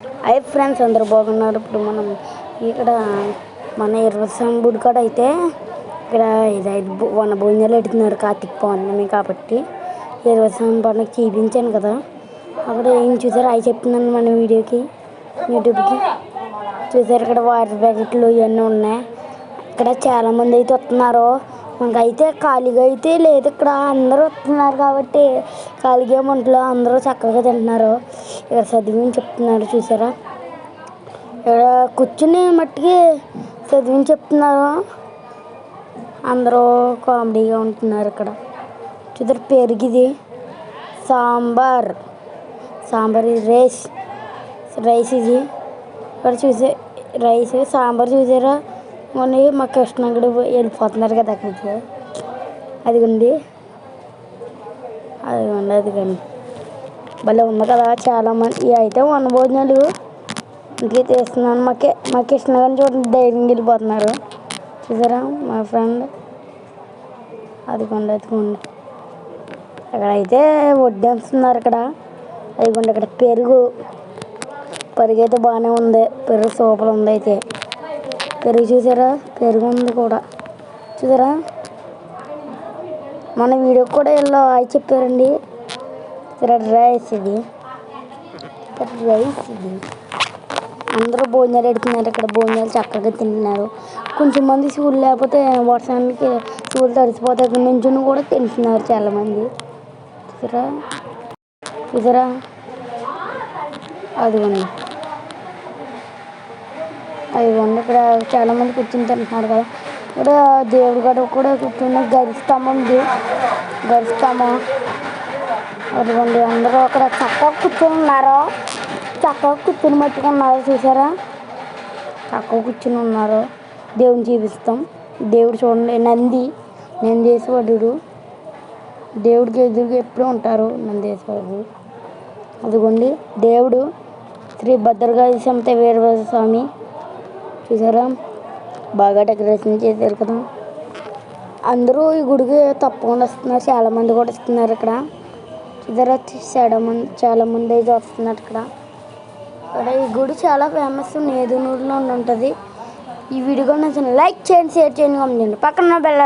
Hi friends అందరూ బాగున్నారు. ఇప్పుడు మనం ఇక్కడ మన ఇరవసం గుడి కాడ అయితే ఇక్కడ ఇది ఐదు వన భోజనాలు పెడుతున్నారు కార్తీక పౌర్ణమి కాబట్టి. ఇరవసం పండుగ చూపించాను కదా. అక్కడ ఏం చూసారు? అవి చెప్తున్నాను మన వీడియోకి యూట్యూబ్కి. చూసారు ఇక్కడ వాటర్ ప్యాకెట్లు ఇవన్నీ ఉన్నాయి. ఇక్కడ చాలామంది అయితే వస్తున్నారు. మనకైతే ఖాళీగా అయితే లేదు. ఇక్కడ అందరూ వస్తున్నారు కాబట్టి ఖాళీగా ఒంట్లో అందరూ చక్కగా తింటున్నారు. ఇక్కడ చదివిని చెప్తున్నారు చూసారా? ఇక్కడ కూర్చుని మట్టికి చదివిని చెప్తున్నారు అందరూ కామెడీగా ఉంటున్నారు ఇక్కడ. చూద్దరు పెరిగిది. సాంబార్. సాంబార్ ఇది రైస్. రైస్ ఇది. ఇక్కడ చూసే రైస్ సాంబార్ చూసారా? మొన్న మా కృష్ణగడు వెళ్ళిపోతున్నారు కదా అక్కడికి. అదిగోండి. అదిగోండి అదిగోండి. భలే ఉంది కదా చాలా మంది. అయితే వన భోజనాలు ఇంటికి తీస్తున్నాను మాకే మా కృష్ణ గారిని చూడండి ధైర్యం వెళ్ళిపోతున్నారు. చూసారా మా ఫ్రెండ్? అదిగోండి అదిగోండి. అక్కడైతే వడ్డేస్తున్నారు ఇక్కడ అదిగోండి ఇక్కడ పెరుగు. పెరుగు అయితే బాగానే ఉంది. పెరుగు సూపర్ ఉంది అయితే. పెరుగు చూసారా? పెరుగు ఉంది కూడా. చూసారా? మన వీడియో కూడా ఇలా అవి చెప్పారండి. ఇక్కడ రైస్ ఇది. ఇక్కడ రైస్ ఇది. అందరూ భోజనాలు పెడుతున్నారు. ఇక్కడ భోజనాలు చక్కగా తింటున్నారు. కొంచెం మంది స్కూల్ లేకపోతే వర్షానికి స్కూల్ తడిసిపోతే అక్కడ నుంచి కూడా తింటున్నారు చాలామంది. చూసారా చూసారా అదిగోండి. అదిగోండి. ఇక్కడ చాలామంది కూర్చుని తింటున్నారు కదా. ఇక్కడ దేవుడు గడ కూడా కూర్చున్న గరిస్తామం ఇది గరిస్తామం అదిగోండి అందరూ అక్కడ చక్కగా కూర్చొని ఉన్నారు. చక్కగా కూర్చుని మట్టుకున్నారు చూసారా? చక్కగా కూర్చొని ఉన్నారు. దేవుని చూపిస్తాం దేవుడు చూడండి నంది నందేశ్వరుడు. దేవుడికి ఎదురుగా ఎప్పుడూ ఉంటారు నందేశ్వరుడు. అదిగోండి దేవుడు శ్రీ భద్రకాళి సమత వీరభద్ర స్వామి. చూసారా? బాగా డెకరేషన్ చేశారు కదా. అందరూ ఈ గుడికి తప్పకుండా వస్తున్నారు. చాలామంది కూడా వస్తున్నారు ఇక్కడ. ఇద్దరు వచ్చేసాడు చాలా ముందే చూస్తున్నాడు ఇక్కడ. ఇక్కడ ఈ గుడి చాలా ఫేమస్ నేదునూరులో ఉంటుంది ఈ వీడియో నచ్చిన లైక్ చేయండి షేర్ చేయండి కామెంట్ చేయండి. పక్కన బెల్